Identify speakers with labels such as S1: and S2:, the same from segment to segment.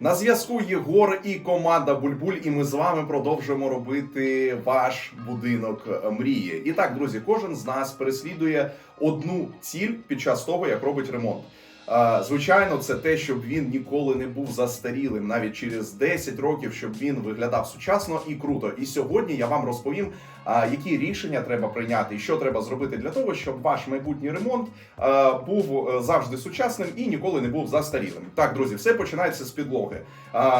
S1: На зв'язку Єгор і команда Бульбуль, і ми з вами продовжуємо робити ваш будинок мрії. І так, друзі, кожен з нас переслідує одну ціль під час того, як робить ремонт. Звичайно, це те, щоб він ніколи не був застарілим, навіть через 10 років, щоб він виглядав сучасно і круто. І сьогодні я вам розповім, які рішення треба прийняти, і що треба зробити для того, щоб ваш майбутній ремонт був е, завжди сучасним і ніколи не був застарілим. Так, друзі, все починається з підлоги.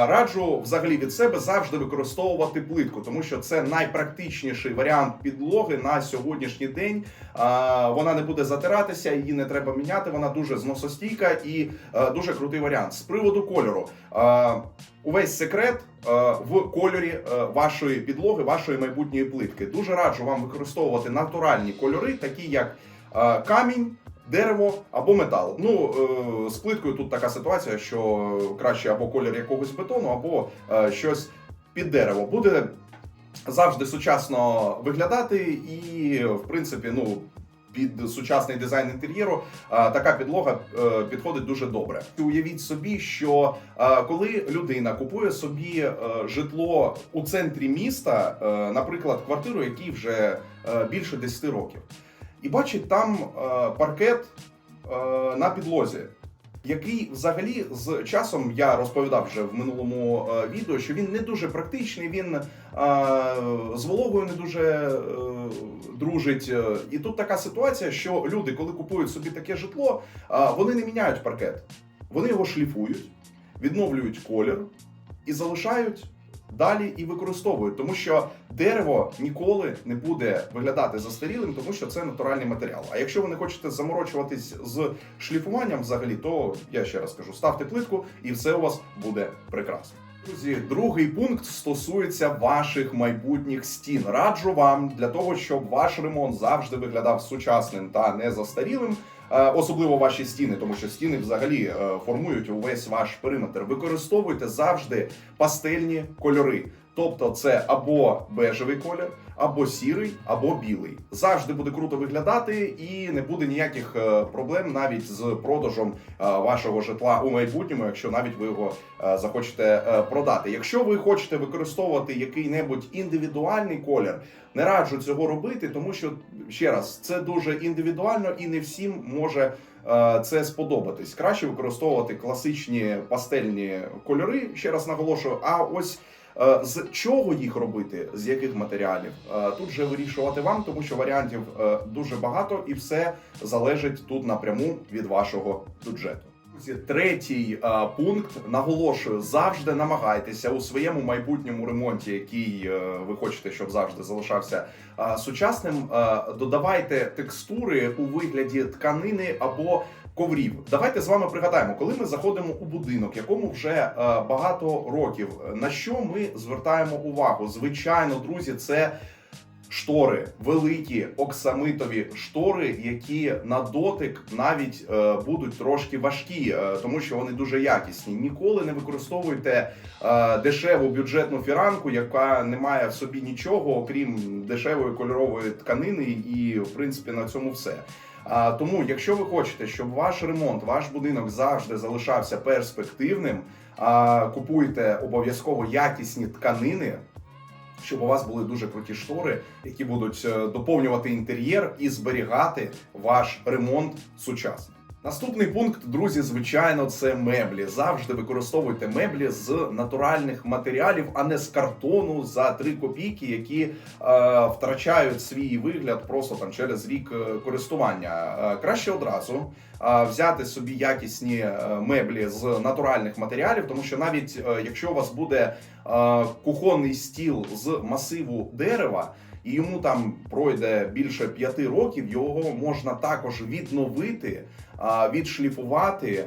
S1: Раджу взагалі від себе завжди використовувати плитку, тому що це найпрактичніший варіант підлоги на сьогоднішній день. Вона не буде затиратися, її не треба міняти. Вона дуже зносостійка і е, дуже крутий варіант. З приводу кольору. е, Увесь секрет е, в кольорі е, вашої підлоги, вашої майбутньої плитки. Дуже раджу вам використовувати натуральні кольори, такі як е, камінь, дерево або метал. Ну е, з плиткою тут така ситуація, що краще або колір якогось бетону, або е, щось під дерево. Буде завжди сучасно виглядати, і в принципі, ну. Під сучасний дизайн інтер'єру така підлога е, підходить дуже добре. Уявіть собі, що е, коли людина купує собі е, житло у центрі міста, наприклад, квартиру, якій вже більше 10 років, і бачить там паркет на підлозі, який взагалі з часом я розповідав вже в минулому е, відео, що він не дуже практичний, він е, з вологою не дуже е, дружить. І тут така ситуація, що люди, коли купують собі таке житло, вони не міняють паркет, вони його шліфують, відновлюють колір і залишають. Далі і використовують, тому що дерево ніколи не буде виглядати застарілим, тому що це натуральний матеріал. А якщо ви не хочете заморочуватись з шліфуванням, взагалі, то я ще раз кажу, ставте плитку, і все у вас буде прекрасно. Друзі, другий пункт стосується ваших майбутніх стін. Раджу вам для того, щоб ваш ремонт завжди виглядав сучасним та не застарілим. Е, Особливо ваші стіни, тому що стіни взагалі е, формують увесь ваш периметр. Використовуйте завжди пастельні кольори. Тобто це або бежевий колір, або сірий, або білий. Завжди буде круто виглядати, і не буде ніяких е, проблем навіть з продажем е, вашого житла у майбутньому, якщо навіть ви його е, захочете продати. Якщо ви хочете використовувати який-небудь індивідуальний колір, не раджу цього робити, тому що ще раз це дуже індивідуально і не всім може. Це сподобатись. Краще використовувати класичні пастельні кольори. Ще раз наголошую. А ось З чого їх робити, з яких матеріалів? Е, Тут вже вирішувати вам, тому що варіантів е, дуже багато, і все залежить тут напряму від вашого бюджету. Третій е, пункт наголошую: завжди намагайтеся у своєму майбутньому ремонті, який е, ви хочете, щоб завжди залишався е, сучасним. е, Додавайте текстури у вигляді тканини або коврів. Давайте з вами пригадаємо, коли ми заходимо у будинок, якому вже е, багато років. На що ми звертаємо увагу? Звичайно, друзі, це. Штори, великі оксамитові штори, які на дотик навіть е, будуть трошки важкі, е, тому що вони дуже якісні. Ніколи не використовуйте е, дешеву бюджетну фіранку, яка не має в собі нічого, окрім дешевої кольорової тканини, і в принципі на цьому все. А, тому, якщо ви хочете, щоб ваш ремонт, ваш будинок завжди залишався перспективним, а, купуйте обов'язково якісні тканини. Щоб у вас були дуже круті штори, які будуть е, доповнювати інтер'єр і зберігати ваш ремонт сучасно. Наступний пункт, друзі, звичайно, це меблі. Завжди використовуйте меблі з натуральних матеріалів, а не з картону за 3 копійки, які е, втрачають свій вигляд просто там через рік е, користування. Е, краще одразу е, взяти собі якісні е, меблі з натуральних матеріалів, тому що навіть е, якщо у вас буде е, кухонний стіл з масиву дерева. І йому там пройде більше п'яти років, його можна також відновити, відшліфувати,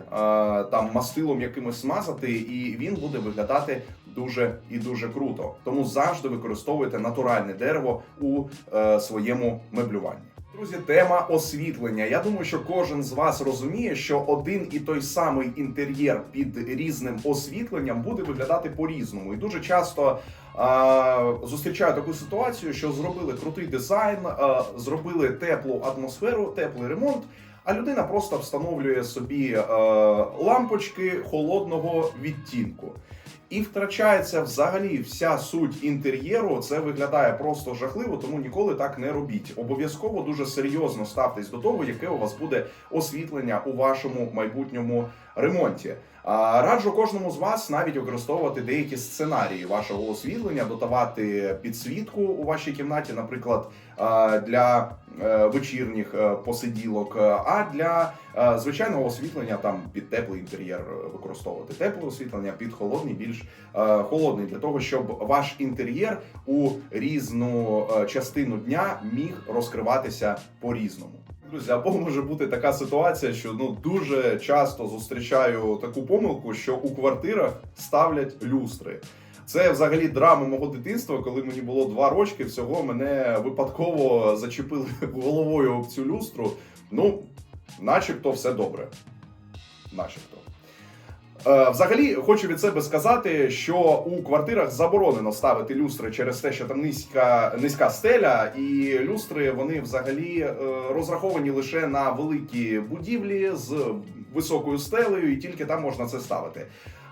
S1: там мастилом якимось смазати, і він буде виглядати дуже і дуже круто. Тому завжди використовуйте натуральне дерево у е, своєму меблюванні. Друзі, тема освітлення. Я думаю, що кожен з вас розуміє, що один і той самий інтер'єр під різним освітленням буде виглядати по-різному. І дуже часто е, зустрічаю таку ситуацію, що зробили крутий дизайн, е, зробили теплу атмосферу, теплий ремонт. а людина просто встановлює собі е, лампочки холодного відтінку. І втрачається взагалі вся суть інтер'єру. Це виглядає просто жахливо, тому ніколи так не робіть. Обов'язково дуже серйозно ставтесь до того, яке у вас буде освітлення у вашому майбутньому ремонті. Раджу кожному з вас навіть використовувати деякі сценарії вашого освітлення, додавати підсвітку у вашій кімнаті, наприклад, для е, вечірніх е, посиділок, е, а для е, звичайного освітлення там під теплий інтер'єр е, використовувати тепле освітлення, під холодний, більш е, холодний, для того, щоб ваш інтер'єр у різну е, частину дня міг розкриватися по-різному. Друзі, або може бути така ситуація, що ну дуже часто зустрічаю таку помилку, що у квартирах ставлять люстри. Це взагалі драма мого дитинства, коли мені було два рочки, всього мене випадково зачепили головою об цю люстру. Ну, начебто, все добре. Начебто. Е, Взагалі, хочу від себе сказати, що у квартирах заборонено ставити люстри через те, що там низька, низька стеля, і люстри вони взагалі е, розраховані лише на великі будівлі з високою стелею, і тільки там можна це ставити.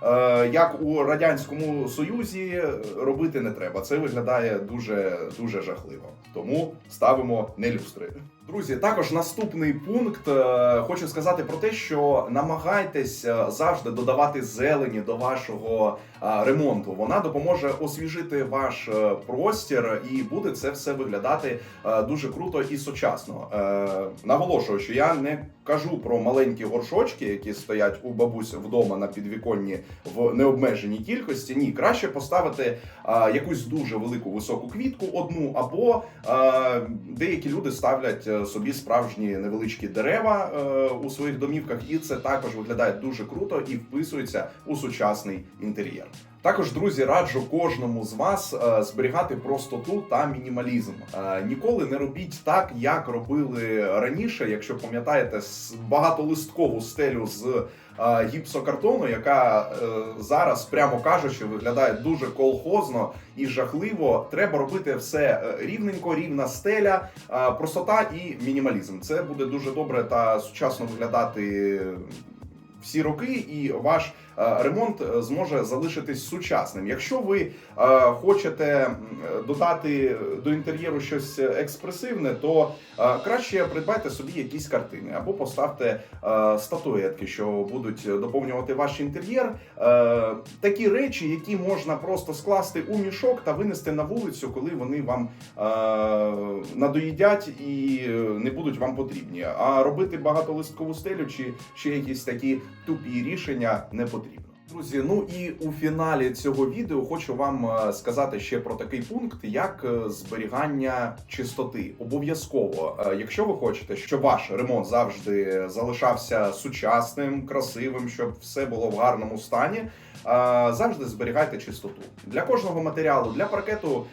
S1: Е, Як у радянському союзі робити не треба. Це виглядає дуже дуже жахливо. Тому ставимо не люстри. Друзі, також наступний пункт. е, Хочу сказати про те, що намагайтесь е, завжди додавати зелені до вашого е, ремонту. Вона допоможе освіжити ваш е, простір, і буде це все виглядати е, дуже круто і сучасно. Е, Наголошую, що я не кажу про маленькі горшочки, які стоять у бабусь вдома на підвіконні в необмеженій кількості. Ні, краще поставити а, якусь дуже велику високу квітку, одну або а, деякі люди ставлять е, собі справжні невеличкі дерева а, у своїх домівках, і це також виглядає дуже круто і вписується у сучасний інтер'єр. Також, друзі, раджу кожному з вас е, зберігати простоту та мінімалізм. Е, ніколи не робіть так, як робили раніше. Якщо пам'ятаєте, багатолисткову стелю з е, гіпсокартону, яка зараз, прямо кажучи, виглядає дуже колхозно і жахливо. Треба робити все рівненько, рівна стеля, простота і мінімалізм. Це буде дуже добре та сучасно виглядати всі роки, і ваш ремонт е, зможе залишитись сучасним. Якщо ви е, хочете додати до інтер'єру щось експресивне, то е, краще придбайте собі якісь картини або поставте е, статуетки, що будуть доповнювати ваш інтер'єр. Е, такі речі, які можна просто скласти у мішок та винести на вулицю, коли вони вам е, надоїдять і е, не будуть вам потрібні. А робити багатолисткову стелю чи ще якісь такі тупі рішення не потрібно. Друзі, ну і у фіналі цього відео хочу вам е, сказати ще про такий пункт, як е, зберігання чистоти. Обов'язково, е, якщо ви хочете, щоб ваш ремонт завжди залишався сучасним, красивим, щоб все було в гарному стані. Завжди зберігайте чистоту для кожного матеріалу. Для паркету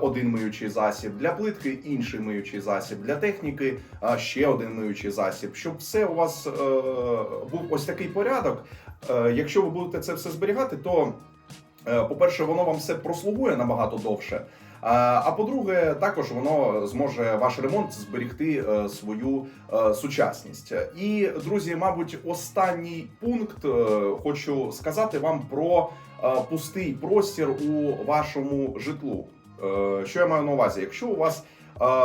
S1: один миючий засіб, для плитки інший миючий засіб, для техніки ще один миючий засіб. Щоб все у вас е, був ось такий порядок. Е, Якщо ви будете це все зберігати, то е, по-перше, воно вам все прослугує набагато довше. А по-друге, також воно зможе ваш ремонт зберегти е, свою е, сучасність. І друзі, мабуть, останній пункт е, хочу сказати вам про пустий простір у вашому житлу. Що я маю на увазі? Якщо у вас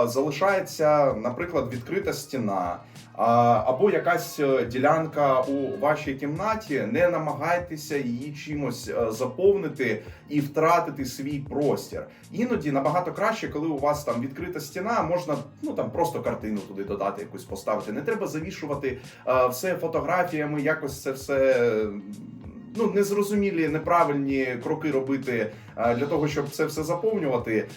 S1: залишається, наприклад, відкрита стіна, або якась е, ділянка у вашій кімнаті, не намагайтеся її чимось е, заповнити і втратити свій простір. Іноді набагато краще, коли у вас там відкрита стіна, можна ну там просто картину туди додати, якусь поставити. Не треба завішувати е, все фотографіями, якось це все. Ну, незрозумілі, неправильні кроки робити для того, щоб це все заповнювати.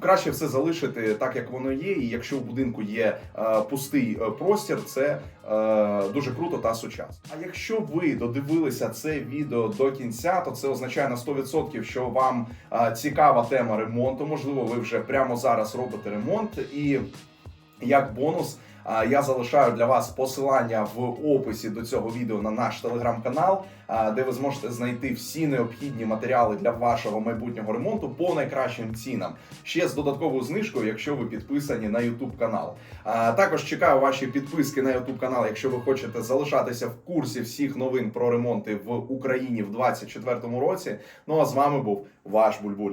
S1: Краще все залишити так, як воно є. І якщо в будинку є е, пустий е, простір, це е, дуже круто та сучасно. А якщо ви додивилися це відео до кінця, то це означає на 100%, що вам е, цікава тема ремонту. Можливо, ви вже прямо зараз робите ремонт і як бонус. Я залишаю для вас посилання в описі до цього відео на наш телеграм-канал, де ви зможете знайти всі необхідні матеріали для вашого майбутнього ремонту по найкращим цінам. Ще з додатковою знижкою, якщо ви підписані на YouTube канал. Також чекаю ваші підписки на YouTube канал, якщо ви хочете залишатися в курсі всіх новин про ремонти в Україні в 2024 році. Ну а з вами був ваш Бульбуль.